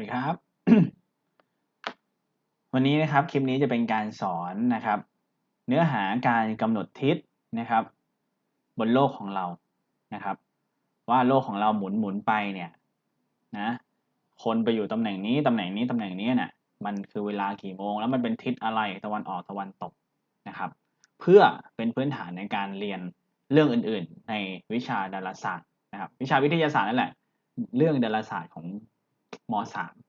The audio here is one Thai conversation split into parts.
วัสดีครับ วันนี้นะครับคลิปนี้จะเป็นการสอนนะครับ เนื้อหาการกำหนดทิศนะครับ บนโลกของเรานะครับ ว่าโลกของเราหมุนหมุนไปเนี่ยนะคนไปอยู่ตำแหน่งนี้ตำแหน่งนี้ตำแหน่งนี้เนี่ยมันคือเวลากี่โมง แล้วมันเป็นทิศอะไรตะวันออกตะวันตกนะครับ เพื่อเป็นพื้นฐานในการเรียนเรื่องอื่น ๆ ในวิชาดาราศาสตร์นะครับ วิชาวิทยาศาสตร์นั่นแหละ เรื่องดาราศาสตร์ของ ม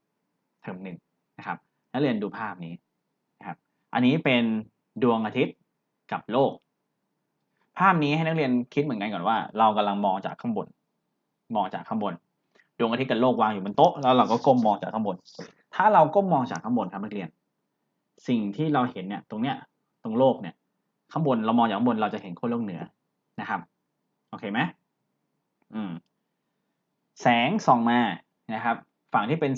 .3 เทอมหนึ่งนะครับนักเรียนดูภาพนี้นะครับ อันนี้เป็นดวงอาทิตย์กับโลก ภาพนี้ให้นักเรียนคิดเหมือนกันก่อนว่า เรากำลังมองจากข้างบน มองจากข้างบน ดวงอาทิตย์กับโลกวางอยู่บนโต๊ะแล้วเราก็ก้มมองจากข้างบน ถ้าเราก้มมองจากข้างบนครับนักเรียน สิ่งที่เราเห็นเนี่ยตรงเนี้ยตรงโลกเนี่ย ข้างบนเรามองจากข้างบนเราจะเห็นขั้วโลกเหนือนะครับโอเคไหมอืมแสงส่องมานะครับ ฝั่งที่เป็น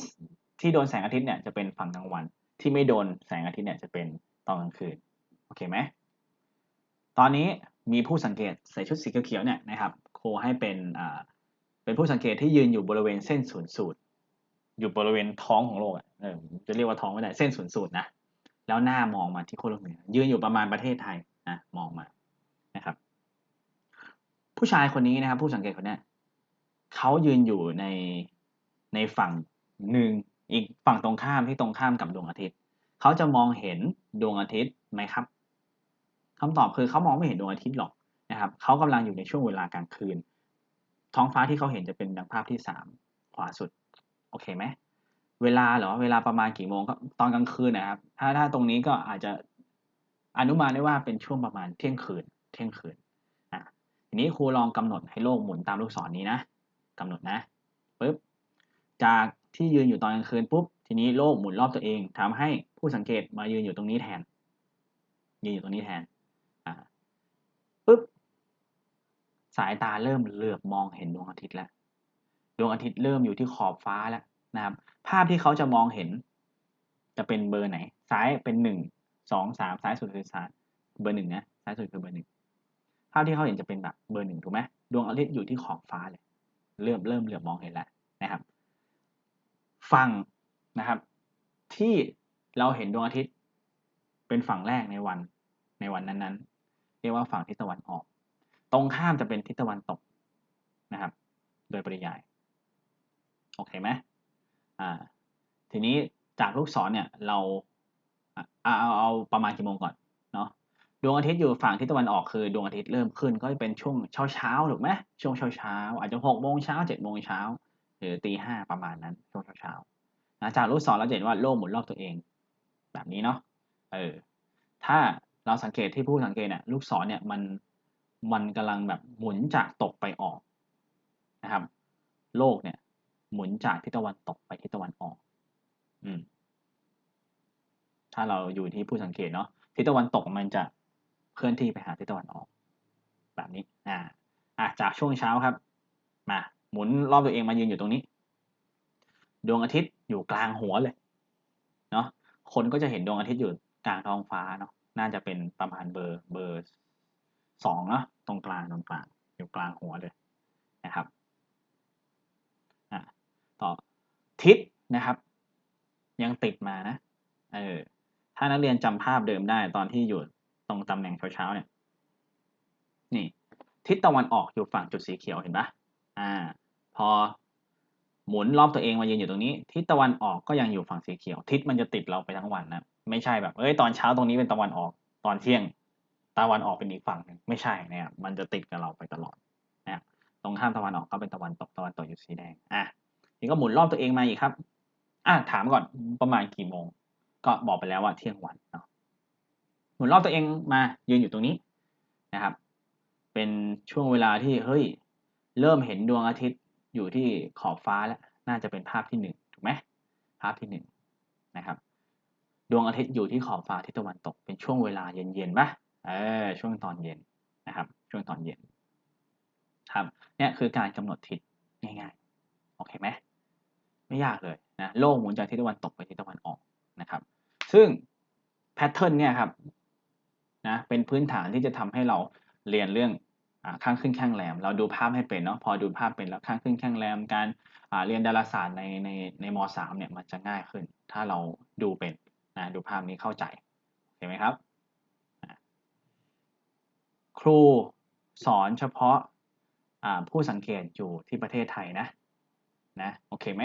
ที่โดนแสงอาทิตย์เนี่ยจะเป็นฝั่งกลางวัน ที่ไม่โดนแสงอาทิตย์เนี่ยจะเป็นตอนกลางคืนโอเคไหมตอนนี้มีผู้สังเกตใส่ชุดสีเขียวๆเนี่ยนะครับโคให้เป็นอ่าเป็นผู้สังเกตที่ยืนอยู่บริเวณเส้นศูนย์สูตรอยู่บริเวณท้องของโลกอะเออจะเรียกว่าท้องไม่ได้เส้นศูนย์สูตรนะแล้วหน้ามองมาที่โคโลกเหนือยืนอยู่ประมาณประเทศไทยนะมองมานะครับ ผู้ชายคนนี้นะครับ ผู้สังเกตคนนี้เขายืนอยู่ใน ในฝั่งหนึ่งอีกฝั่งตรงข้ามที่ตรงข้ามกับดวงอาทิตย์เขาจะมองเห็นดวงอาทิตย์ไหมครับคำตอบคือเขามองไม่เห็นดวงอาทิตย์หรอกนะครับเขากำลังอยู่ในช่วงเวลากลางคืน ท้องฟ้าที่เขาเห็นจะเป็นดังภาพที่สามขวาสุดโอเคไหมเวลาเหรอเวลาประมาณกี่โมงก็ตอนกลางคืนนะครับ ถ้าถ้าตรงนี้ก็อาจจะอนุมานได้ว่าเป็นช่วงประมาณเที่ยงคืน เที่ยงคืนอะทีนี้ครูลองกำหนดให้โลกหมุนตามลูกศรนนี้นะกำหนดนะปุ๊บ จากที่ยืนอยู่ตอนกลางคืนปุ๊บทีนี้โลกหมุนรอบตัวเองทำให้ผู้สังเกตมายืนอยู่ตรงนี้แทน ยืนอยู่ตรงนี้แทนอ่าปุ๊บสายตาเริ่มเหลือบมองเห็นดวงอาทิตย์แล้วดวงอาทิตย์เริ่มอยู่ที่ขอบฟ้าแล้วนะครับ ภาพที่เขาจะมองเห็น จะเป็นเบอร์ไหน ซ้ายเป็นหนึ่งสองสามซ้ายสุดคือซ้ายเบอร์หนึ่งนะซ้ายสุดคือเบอร์หนึ่งภาพที่เขาเห็นจะเป็นแบบเบอร์หนึ่งถูกไหมดวงอาทิตย์อยู่ที่ขอบฟ้าเลย เริ่มเริ่มเหลือบมองเห็นแล้วนะครับ ฝั่งนะครับ ที่เราเห็นดวงอาทิตย์ เป็นฝั่งแรกในวันในวันนั้นๆ เรียกว่าฝั่งทิศตะวันออก ตรงข้ามจะเป็นทิศตะวันตกนะครับ โดยปริยายโอเคไหมอ่า ทีนี้จากลูกศรเนี่ยเราเอาเอาเอาประมาณกี่โมงก่อนเนาะดวงอาทิตย์อยู่ฝั่งทิศตะวันออกคือดวงอาทิตย์เริ่มขึ้นก็จะเป็นช่วงเช้าเช้าถูกไหมช่วงเช้าเช้าอาจจะหกโมงเช้าเจ็ดโมงเช้า หรือตีห้าประมาณนั้นช่วงเช้าเช้านะจากลูกศรเราจะเห็นว่าโลกหมุนรอบตัวเอง แบบนี้เนาะเออถ้าเราสังเกตที่ผู้สังเกตเนี่ยลูกศรเนี่ยมันมันกำลังแบบหมุนจากตกไปออกนะครับ โลกเนี่ย หมุนจากทิศตะวันตกไปทิศตะวันออก อืม ถ้าเราอยู่ที่ผู้สังเกตเนาะทิศตะวันตกมันจะเคลื่อนที่ไปหาทิศตะวันออก แบบนี้ อ่าอะจากช่วงเช้าครับ หมุนรอบตัวเองมายืนอยู่ตรงนี้ ดวงอาทิตย์อยู่กลางหัวเลยเนาะคนก็จะเห็นดวงอาทิตย์อยู่กลางท้องฟ้าเนาะน่าจะเป็นประมาณเบอร์เบอร์สองเนาะตรงกลางตรงกลางอยู่กลางหัวเลยนะครับอะต่อทิศนะครับ ยังติดมานะเออถ้านักเรียนจำภาพเดิมได้ตอนที่อยู่ตรงตำแหน่งเช้าๆเนี่ยนี่ ทิศตะวันออกอยู่ฝั่งจุดสีเขียวเห็นปะอ่า พอหมุนรอบตัวเองมายืนอยู่ตรงนี้ ทิศตะวันออกก็ยังอยู่ฝั่งสีเขียว ทิศมันจะติดเราไปทั้งวันนะไม่ใช่แบบเอ้ยตอนเช้าตรงนี้เป็นตะวันออกตอนเที่ยงตะวันออกเป็นอีกฝั่งหนึ่งไม่ใช่นะครับมันจะติดกับเราไปตลอดนะครับตรงข้ามตะวันออกก็เป็นตะวันตกตะวันตกอยู่สีแดงอะนี่ก็หมุนรอบตัวเองมาอีกครับ อะถามก่อนประมาณกี่โมง ก็บอกไปแล้วว่าเที่ยงวันเนาะหมุนรอบตัวเองมายืนอยู่ตรงนี้นะครับ เป็นช่วงเวลาที่เฮ้ยเริ่มเห็นดวงอาทิตย์ อยู่ที่ขอบฟ้าแล้วน่าจะเป็นภาพที่หนึ่งถูกไหมภาพที่หนึ่งนะครับ ดวงอาทิตย์อยู่ที่ขอบฟ้าทิศตะวันตกเป็นช่วงเวลาเย็นๆปะเออช่วงตอนเย็นนะครับ ช่วงตอนเย็นครับเนี่ยคือการกำหนดทิศง่ายๆโอเคไหมไม่ยากเลยนะโลกหมุนจากทิศตะวันตกไปทิศตะวันออกนะครับ ซึ่งแพทเทิร์นเนี่ยครับนะเป็นพื้นฐานที่จะทำให้เราเรียนเรื่อง ข้างขึ้นข้างแรม เราดูภาพให้เป็นเนาะพอดูภาพเป็นแล้วข้างขึ้นข้างแรมการเรียนดาราศาสตร์ในในในมสามเนี่ยมันจะง่ายขึ้น ถ้าเราดูเป็นนะดูภาพนี้เข้าใจเห็นไหมครับ ครูสอนเฉพาะผู้สังเกตอยู่ที่ประเทศไทยนะนะโอเคไหม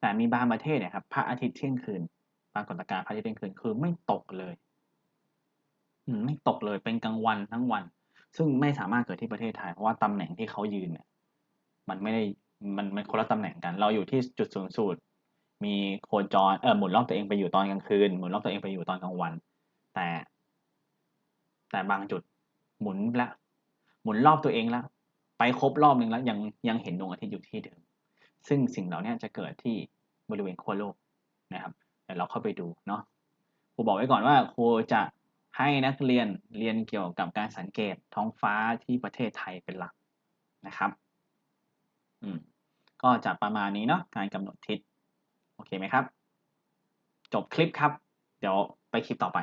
แต่มีบางประเทศเนี่ยครับพระอาทิตย์เที่ยงคืนปรากฏการณ์พระอาทิตย์เที่ยงคืนคือไม่ตกเลยไม่ตกเลยเป็นกลางวันทั้งวัน ซึ่งไม่สามารถเกิดที่ประเทศไทย เพราะว่าตำแหน่งที่เขายืนเนี่ยมันไม่ได้มันมันคนละตำแหน่งกัน เราอยู่ที่จุดศูนย์สูตรมีโคจรเออหมุนรอบตัวเองไปอยู่ตอนกลางคืนหมุนรอบตัวเองไปอยู่ตอนกลางวัน แต่ แต่บางจุดหมุนล้วหมุนรอบตัวเองล้วไปครบรอบหนึ่งแล้วยังยังเห็นดวงอาทิตย์อยู่ที่เดิม ซึ่งสิ่งเหล่านี้จะเกิดที่บริเวณขั้วโลกนะครับเดี๋ยวเราเข้าไปดูเนาะครูบอกไว้ก่อนว่าครูจะ ให้นักเรียนเรียนเกี่ยวกับการสังเกตท้องฟ้าที่ประเทศไทยเป็นหลักนะครับอืมก็จะประมาณนี้เนาะการกำหนดทิศ โอเคไหมครับ จบคลิปครับ เดี๋ยวไปคลิปต่อไป